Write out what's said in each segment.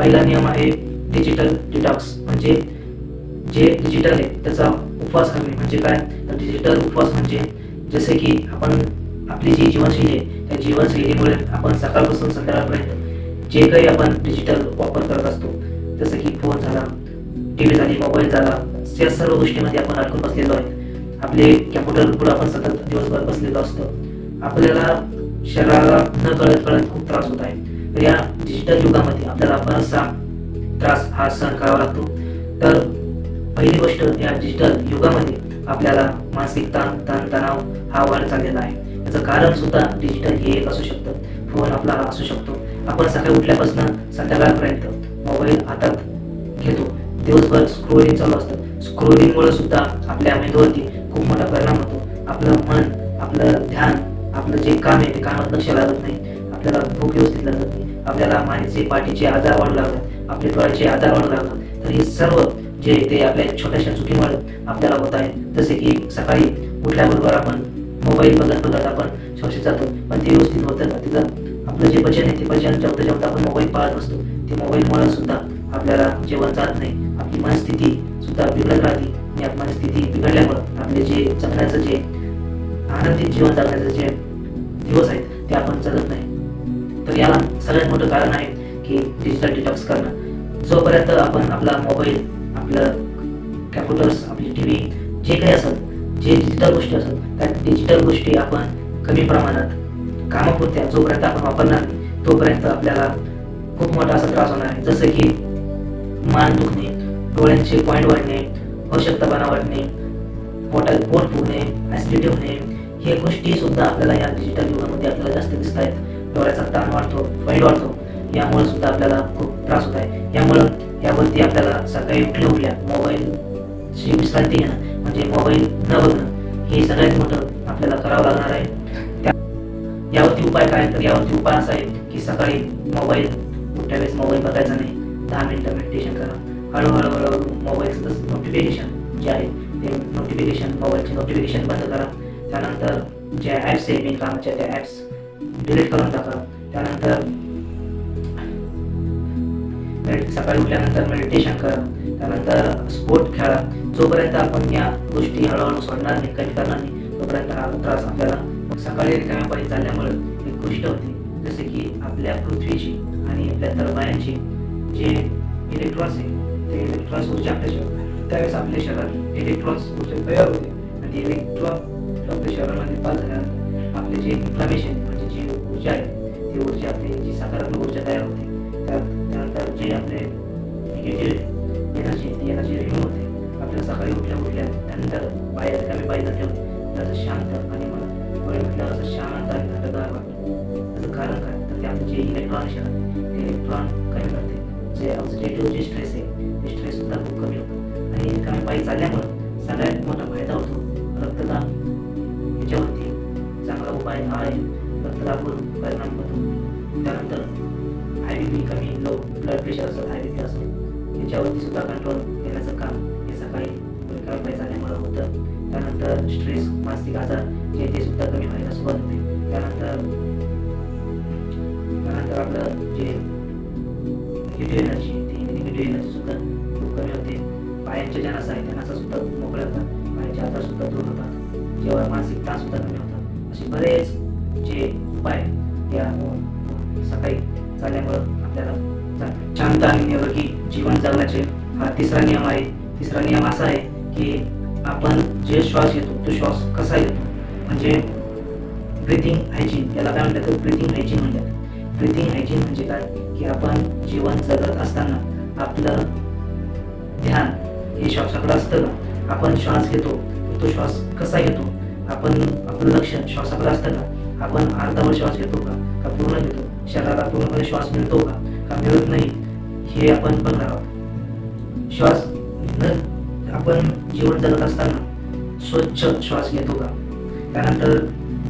पहिला नियम आहे डिजिटल डिटॉक्स म्हणजे जे डिजिटल आहे त्याचा उपवास करणे. म्हणजे काय? तर डिजिटल उपवास म्हणजे जसे की आपण आपली जी जीवनशैली आहे त्या जीवनशैलीमुळे आपण सकाळपासून संध्याकाळपर्यंत जे काही आपण डिजिटल वापर करत असतो जसं की फोन झाला टी व्ही झाली मोबाईल झाला या सर्व गोष्टीमध्ये आपण अडकून बसलेलो आहे. आपले कॅम्प्युटर पुढे आपण सतत दिवसभर बसलेलो असतो. आपल्याला शरीराला न कळत कळत खूप त्रास होत आहे. तर या डिजिटल युगामध्ये आपल्याला बराचसा त्रास हा सहन करावा लागतो. तर पहिली गोष्ट या डिजिटल युगामध्ये आपल्याला मानसिक ताण ताण तणाव हा वाढ चाललेला आहे. याचं कारण सुद्धा डिजिटल हे एक असू शकतं. फोन आपला असू शकतो. आपण सकाळी उठल्यापासून संध्याकाळपर्यंत मोबाईल हातात घेतो. दिवसभर स्क्रोलिंग चालू असतं. स्क्रोलिंगमुळे सुद्धा आपल्या मेंदूवरती खूप मोठा परिणाम होतो. आपलं मन आपलं ध्यान आपलं जे काम आहे ते कामात लक्ष लागत नाही. आपल्याला भूक व्यवस्थित लागत नाही. आपल्याला मानेचे पाठीचे आजार वाढू लागतात आपले डोळ्याचे आजार वाढू लागतात. तर हे सर्व जे ते आपल्या छोट्याशा चुकीमुळे आपल्याला होत आहे जसे की सकाळी उठल्याबरोबर आपण मोबाईल बघत बघत आपण शोषित जातो. पण ते व्यवस्थित होतं तिथं आपलं जे पचन आहे ते पचन जेवता जेवता आपण मोबाईल पाहत असतो ते मोबाईलमुळे सुद्धा आपल्याला जेवण जात नाही. आपली मनस्थिती सुद्धा बिघडत राहते. आणि आपली मनस्थिती बिघडल्यामुळं आपले जे जगण्याचं जे आनंदित जीवन जगण्याचं जे दिवस आहेत ते आपण जगत नाही. तर याला सगळ्यात मोठं कारण आहे की डिजिटल डिटॉक्स करणं. जोपर्यंत आपण आपला मोबाईल आपलं कॅम्प्युटर्स आपली टी व्ही जे काही असत जे डिजिटल गोष्टी असत त्या डिजिटल गोष्टी आपण कमी प्रमाणात कामापुरत्या जोपर्यंत आपण वापरणार नाही तोपर्यंत आपल्याला खूप मोठा असा त्रास होणार आहे. जसं की मान दुखणे डोळ्यांचे पॉईंट वाढणे अशक्तपणा वाढणे पोटात पोट फुगणे ॲसिडिटी होणे हे गोष्टी सुद्धा आपल्याला या डिजिटल युगामध्ये आपल्याला जास्त दिसत आहेत डोळ्याचा ताण वाढतो पॉईंट वाढतो. यामुळे सुद्धा आपल्याला खूप त्रास होत आहे. यामुळं यावरती आपल्याला सकाळी उठल्या उठल्या मोबाईलची विश्रांती घेणं म्हणजे मोबाईल न बघणं हे सगळ्यात मोठं आपल्याला करावं लागणार आहे. त्या यावरती उपाय काय? तर यावरती उपाय असा आहे की सकाळी मोबाईल उठल्या वेळेस मोबाईल बघायचा नाही. दहा मिनिटं मेडिटेशन करा. हळूहळू हळूहळू मोबाईलचं नोटिफिकेशन जे आहे ते नोटिफिकेशन मोबाईलचे नोटिफिकेशन बंद करा. त्यानंतर ज्या ॲप्स आहे बिन कामाच्या त्या ॲप्स डिलीट करून टाका त्यानंतर सकाळी उठल्यानंतर मेडिटेशन करा. त्यानंतर स्पोर्ट खेळा. जोपर्यंत आपण या गोष्टी हळूहळू सोडणार नाही कमी करणार नाही तोपर्यंत हा त्रास आपल्याला सकाळी रिकाम्या पाणी चालल्यामुळे एक गोष्ट होती. जसे की आपल्या पृथ्वीची आणि आपल्या तरबायांची जे इलेक्ट्रॉन्स आहे ते इलेक्ट्रॉन्स ऊर्जा आपल्या शरीरात त्यावेळेस आपल्या शरीरात इलेक्ट्रॉन्स ऊर्जा तयार होते. आणि इलेक्ट्रॉन आपल्या शरीरामध्ये पास झाल्यानंतर आपले जे इन्फ्लामेशन ऊर्जा आहे. ती ऊर्जा आपली जी सकारात्मक ऊर्जा तयार होते. त्यानंतर जे आपले निगेटिव्ह एनर्जी ती एनर्जी रिमूव्ह होते. आपल्याला सकाळी उठल्या उठल्या त्यानंतर बाहेर रिकामे बाहेर जर ठेवले असं शांत आणि मला डोळे म्हटल्यावर असं शांत आणि थंडगार वाटतं. त्याचं कारण काय? तर ते आपले जे इलेक्ट्रॉन असतात ते इलेक्ट्रॉन कमी करते. जे ऑक्सिडेटिव्ह जे स्ट्रेस आहे ते स्ट्रेस सुद्धा खूप कमी होतो. आणि रिकामे पायी चालल्यामुळं सगळ्यात मोठा फायदा होतो रक्तदान. याच्यावरती चांगला उपाय हा आहे. रक्तदाबावर परिणाम होतो. त्यानंतर आय बी पी कमी लो ब्लड प्रेशर असेल आय बी पी असेल याच्यावरती सुद्धा कंट्रोल देण्याचं काम हे सकाळी रिकामे पायी होतं. त्यानंतर स्ट्रेस मानसिक आजार हे ते सुद्धा कमी व्हायला सुरुवात होते. त्यानंतर त्यानंतर आपलं त्याला शांत आणि निरोगी जीवन जगण्याचे हा तिसरा नियम आहे. तिसरा नियम असा आहे की आपण जे श्वास घेतो तो श्वास कसा घेतो? म्हणजे ब्रिथिंग हायजीन याला काय म्हणतात? ब्रिथिंग हायजीन म्हणतात. ब्रिथिंग हायजीन म्हणजे काय? की आपण जीवन जगत असताना आपलं ध्यान हे श्वासाकडे असतं का? आपण श्वास घेतो तो श्वास कसा घेतो? आपण आपलं लक्ष श्वासाकडे असतं का? आपण अर्धावर श्वास घेतो का? का पूर्ण घेतो? शरीराला पूर्णपणे श्वास मिळतो का? मिळत नाही हे आपण बघणार आहोत श्वास न आपण जीवन जगत असताना स्वच्छ श्वास घेतो का? त्यानंतर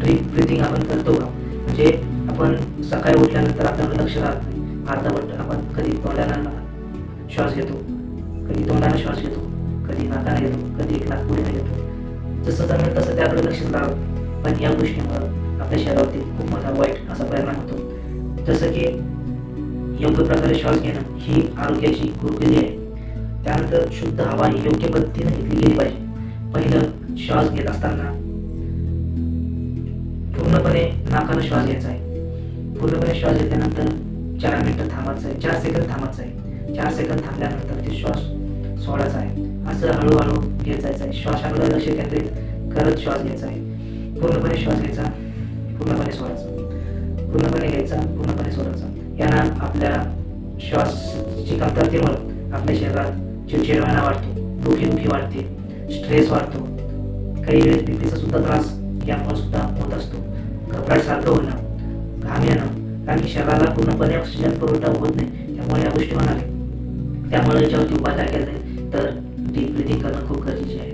ड्रीप ब्रिथिंग आपण करतो का? म्हणजे आपण सकाळी उठल्यानंतर आपल्याकडे लक्ष राहत नाही. अर्धावट आपण कधी तोंडाला श्वास घेतो कधी तोंडाला श्वास घेतो कधी नाकाने घेतो कधी एक नागपुडीने घेतो जसं जमेल तसं त्याकडे लक्ष राहावं पण या गोष्टीमुळं आपल्या शरीरावरती खूप मोठा वाईट असा परिणाम होतो. जसं की योग्य प्रकारे श्वास घेणं ही आरोग्याची गुरुकिल्ली आहे. त्यानंतर शुद्ध हवा ही योग्य पद्धतीने घेतली गेली पाहिजे. पहिलं श्वास घेत असताना पूर्णपणे नाकानं श्वास घ्यायचा आहे. पूर्णपणे श्वास घेतल्यानंतर चार मिनिटं थांबायचं आहे. चार सेकंद थांबायचं आहे. चार सेकंद थांबल्यानंतर ते श्वास सोडायचा आहे. असं हळूहळू घेत जायचं आहे श्वासाकडे लक्ष केंद्रित करत श्वास घ्यायचा आहे. पूर्णपणे श्वास घ्यायचा पूर्णपणे सोडायचा. पूर्णपणे घ्यायचा पूर्णपणे सोडायचा. यानं आपल्या श्वासची कमतरतेमुळे आपल्या शरीरात चिडचिडवाना वाढतो दुखी दुखी वाढते स्ट्रेस वाढतो. काही वेळेस बीपीचा सुद्धा त्रास यामुळे सुद्धा होत असतो. घबराट सारखं होणं घाम येणं कारण की शरीराला पूर्णपणे ऑक्सिजन पुरवठा होत नाही त्यामुळे या गोष्टी म्हणाले त्यामुळे याच्यावरती उपाय काय केला तर डीप ब्रिथिंग करणं खूप गरजेचे आहे.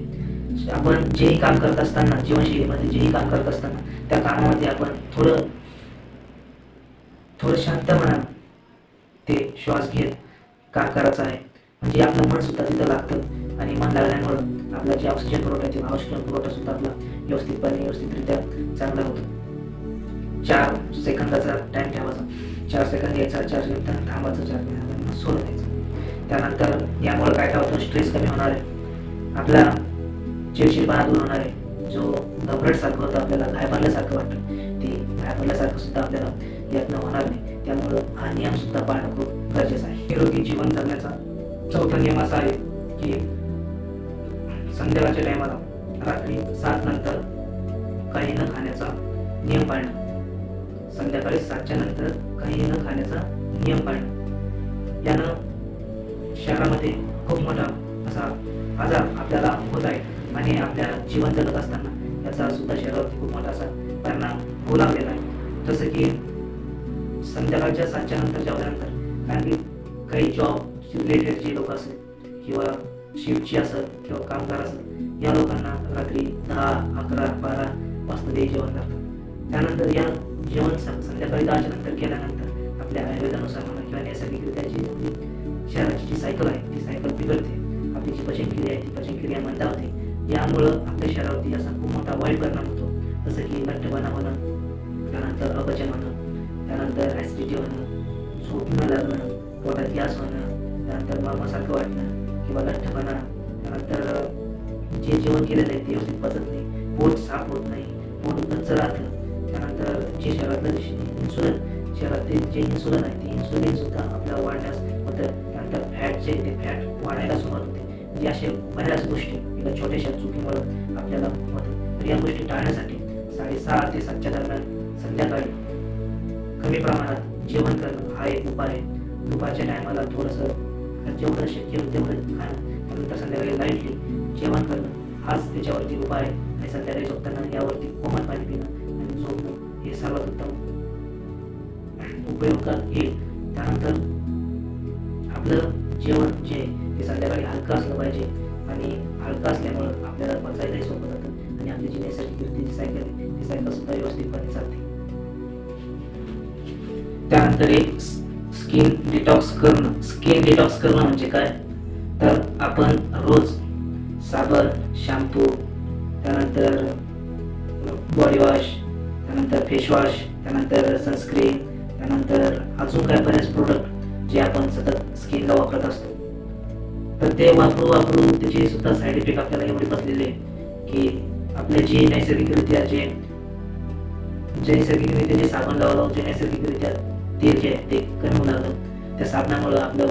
आपण जेही काम करत असताना जीवनशैलीमध्ये जेही काम करत असताना त्या कामामध्ये आपण थोडं थोडं शांत म्हणा ते श्वास घेत काम करायचं आहे? म्हणजे आपलं मन सुद्धा तिथं लागतं आणि मन लागल्यामुळं आपला जे ऑक्सिजन पुरवठा ते ऑक्सिजन पुरवठा सुद्धा आपला व्यवस्थितपणे व्यवस्थितरित्या चांगला होतो. चार सेकंदाचा टाइम ठेवायचा. चार सेकंद घ्यायचा चार सेकंद थांबायचं चार सेकंद सोडून द्यायचं. त्यानंतर यामुळे काय काय होतं? स्ट्रेस कमी होणार आहे. आपला चिडचिडपणा दूर होणार आहे. जो घबरटसारखं होतं आपल्याला घायभरल्यासारखं वाटतं ते घायभरल्यासारखं सुद्धा आपल्याला यत्न होणार नाही. त्यामुळं हा नियम सुद्धा पाळणं खूप गरजेचं आहे. निरोगी जीवन जगण्याचा चौथा नियम असा आहे की संध्याकाळच्या टायमाला रात्री सात नंतर काही न खाण्याचा नियम पाळणं. संध्याकाळी सातच्या नंतर काही न खाण्याचा नियम पाळणं. यानं शहरामध्ये खूप मोठा असा आजार आपल्याला होत आहे आणि आपल्या जीवन जगत असताना याचा सुद्धा शहरावर खूप मोठा असा परिणाम होऊ लागलेला आहे. जसं की संध्याकाळच्या सातच्या नंतर जेवल्यानंतर कारण की काही जॉब रिलेटेड जे लोक असेल किंवा शिफ्टची असत किंवा कामगार असत या लोकांना रात्री दहा अकरा बारा वाजता ते जेवण करतात. त्यानंतर या जेवण संध्याकाळी दहाच्या नंतर केल्यानंतर आपल्या आयुर्वेदानुसार म्हणा किंवा नैसर्गिकरित्या जी शहराची जी सायकल आहे ती सायकल बिघडते. आपली जी पचनक्रिया आहे ती पचनक्रिया मंदावते. यामुळं आपल्या शहरावरती असा खूप मोठा वाईट परिणाम होतो. जसं की लठ्ठपणा होणं त्यानंतर अपचन होणं त्यानंतर ॲसिडिटी होणं झोप न लागणं पोटात गॅस होणं त्यानंतर मामासारखं वाटणं किंवा लठ्ठपणा त्यानंतर जे जेवण केलेलं आहे ते व्यवस्थित पचत नाही पोट साफ होत नाही पोट गच्च राहतं. त्यानंतर जे शहरातलं इन्सुलन शहरातील जे इन्सुलन आहे ते इन्सुलिन सुद्धा आपल्याला वाढण्यास होतं. त्यानंतर फॅट जे ते फॅट वाढायला सुरुवात होते. म्हणजे अशा बऱ्याच गोष्टी एका छोट्याशा चुकीमुळे आपल्याला होतं तर या गोष्टी टाळण्यासाठी साडेसहा ते सातच्या दरम्यान संध्याकाळी कमी प्रमाणात जेवण करणं हा एक उपाय आहे. दुपारच्या टायमाला थोडंसं जेवढं शक्य होईल तेवढं खाणं. त्यानंतर संध्याकाळी लाईटली जेवण करणं हाच त्याच्यावरती उपाय आहे. आणि संध्याकाळी झोपताना यावरती कोमट पाणी पिणं आणि झोपणं हे सर्वात उत्तम उपयोगात येईल. त्यानंतर आपलं जेवण जे ते संध्याकाळी हलकं असलं पाहिजे. आणि हलकं असल्यामुळं आपल्याला पचायलाही सोपं जातं. आणि आपली जी नैसर्गिक सायकल आहे ती सायकल सुद्धा व्यवस्थितपणे चालते. त्यानंतर एक स्किन डिटॉक्स करणं. स्किन डिटॉक्स करणं म्हणजे काय? तर आपण रोज साबण शॅम्पू त्यानंतर बॉडी वॉश त्यानंतर फेसवॉश त्यानंतर सनस्क्रीन त्यानंतर अजून काय बरेच प्रोडक्ट जे आपण सतत स्किनला वापरत असतो. तर ते वापरू वापरू त्याचे सुद्धा साईड इफेक्ट आपल्याला एवढे बसलेले की आपले जे नैसर्गिकरित्या जे जे नैसर्गिकरित्या जे साबण लावलं जे नैसर्गिकरित्या तेल जे आहे ते कमी होऊ लागलं. त्या साबणामुळं आपलं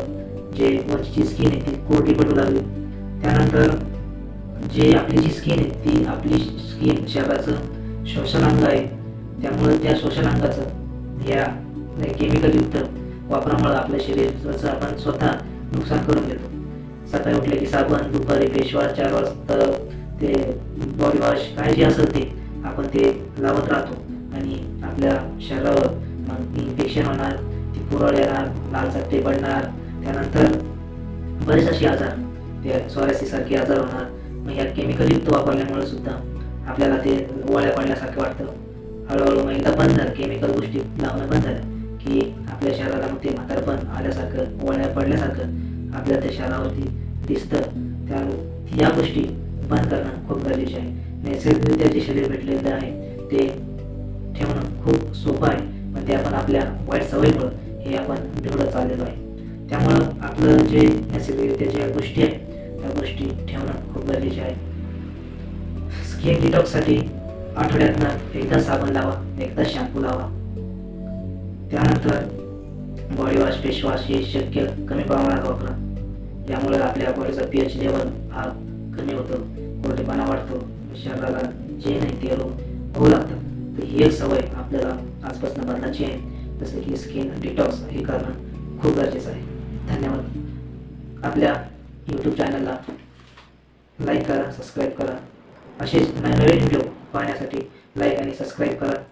जे वरची स्किन आहे ती कोरडी पडू लागली. त्यानंतर जे आपली जी स्किन आहे ती आपली स्किन शरीराचं श्वसन अंग आहे. त्यामुळे त्या शोषण अंगाचं या केमिकलयुक्त वापरामुळे आपल्या शरीराचं आपण स्वतः नुकसान करून घेतो. सकाळी उठले की साबण दुपारी फेस वॉश चार वाजता ते बॉडी वॉश काय जे असेल ते आपण ते लावत राहतो. आणि आपल्या शरीरावर इन्फेक्शन होणार ती पुरळ येणार लाल चट्टे पडणार त्यानंतर बरेच असे आजार ते स्वारसी सारखे आजार होणार. मग या केमिकलयुक्त वापरल्यामुळे सुद्धा आपल्याला ते वळ्या पडल्यासारखं वाटतं. हळूहळू मग एकदा बंद झालं केमिकल गोष्टी लावणं बंद झालं की आपल्या शरीराला मग ते म्हातारपण आल्यासारखं वळ्या पडल्यासारखं आपल्या त्या शरीरावरती दिसतं. त्या या गोष्टी बंद करणं खूप गरजेचे आहे. नैसर्गिकरित्या जे शरीर भेटलेलं आहे ते ठेवणं खूप सोपं आहे. पण ते आपण आपल्या वाईट सवयीमुळं हे आपण बिघडत चाललेलो आहे. त्यामुळं आपलं जे नैसर्गिकरित्या ज्या गोष्टी आहेत त्या गोष्टी ठेवणं खूप गरजेचे आहे. स्किन डिटॉक्ससाठी आठवड्यातनं एकदा साबण लावा एकदा शॅम्पू लावा. त्यानंतर बॉडी वॉश फेस वॉश हे शक्य कमी प्रमाणात वापरा. यामुळे आपल्या बॉडीचा पी एच लेवल हा कमी होतो. कोरडेपणा वाढतो. शरीराला जे नाही ते रोग होऊ लागतात. ही एक सवय आपल्याला आजपासून बदलायची आहे. जसं की स्किन डिटॉक्स हे करणं खूप गरजेचं आहे. धन्यवाद. आपल्या यूट्यूब चॅनलला लाईक करा सबस्क्राईब करा. असेच नवीन व्हिडिओ पाहण्यासाठी लाईक आणि सबस्क्राईब करा.